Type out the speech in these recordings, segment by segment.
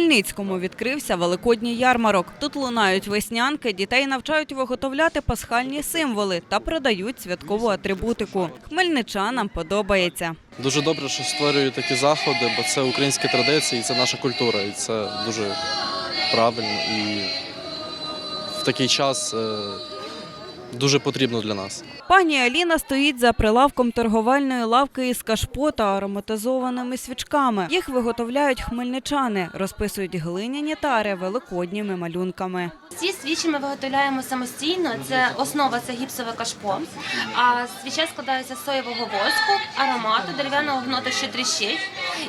Хмельницькому відкрився великодній ярмарок. Тут лунають веснянки, дітей навчають виготовляти пасхальні символи та продають святкову атрибутику. Хмельничанам подобається. Дуже добре, що створюють такі заходи, бо це українські традиції, це наша культура, і це дуже правильно і в такий час е, дуже потрібно для нас. Пані Аліна стоїть за прилавком торговельної лавки із кашпо та ароматизованими свічками. Їх виготовляють хмельничани, розписують глиняні тари великодніми малюнками. Ці свічі ми виготовляємо самостійно. Це основа це гіпсове кашпо. А свіча складається з соєвого воску, аромату, дерев'яного гноту, що тріщить,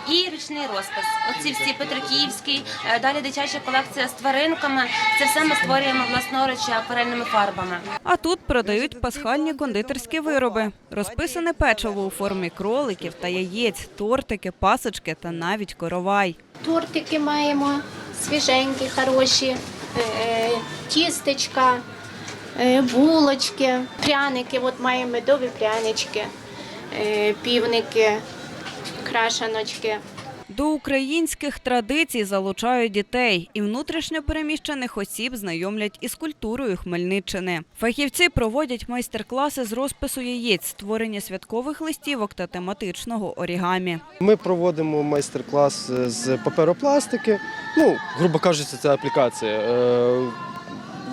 і ручний розпис. Оці всі Петриківський, е, далі дитяча колекція з тваринками. Це все ми створюємо власноруч акварельними фарбами. А тут продають пасхальні кондитерські вироби, розписане печиво у формі кроликів та яєць, тортики, пасочки та навіть коровай. Тортики маємо свіженькі, хороші, е, тістечка, е, булочки, пряники. От маємо медові прянички, півники, крашаночки. До українських традицій залучають дітей і внутрішньо переміщених осіб знайомлять із культурою Хмельниччини. Фахівці проводять майстер-класи з розпису яєць, створення святкових листівок та тематичного орігамі. Ми проводимо майстер-клас е, з паперопластики. Ну, грубо кажучи, це аплікація.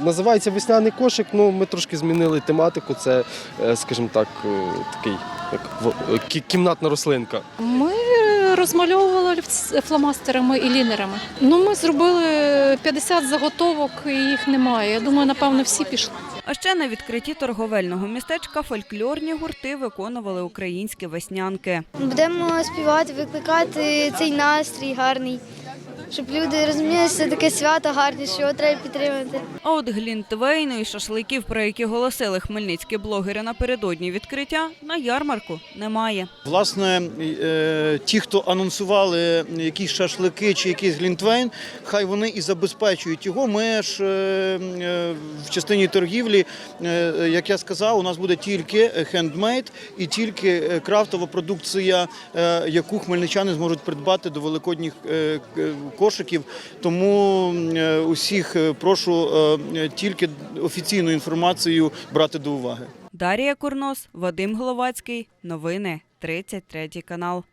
Називається весняний кошик. Ну, ми трошки змінили тематику. Це, е, скажімо так, е, такий як е, кі- кімнатна рослинка. Ми розмальовували фломастерами і лінерами. Ну, ми зробили 50 заготовок, і їх немає. Я думаю, напевно, всі пішли. А ще на відкритті торговельного містечка фольклорні гурти виконували українські веснянки. Будемо співати, викликати цей настрій гарний, щоб люди розуміли, що таке свято гарне, що його треба підтримати. А от глінтвейну і шашликів, про які голосили хмельницькі блогери напередодні відкриття, на ярмарку немає. Власне, е, ті, хто анонсували якісь шашлики чи якийсь глінтвейн, хай вони і забезпечують його. Ми ж е, е, в частині торгівлі, як я сказав, у нас буде тільки хендмейд і тільки крафтова продукція, яку хмельничани зможуть придбати до великодніх к- кошиків. Тому е, усіх е, прошу е, тільки офіційну інформацію брати до уваги. Дарія Курнос, Вадим Головацький. Новини 33 канал.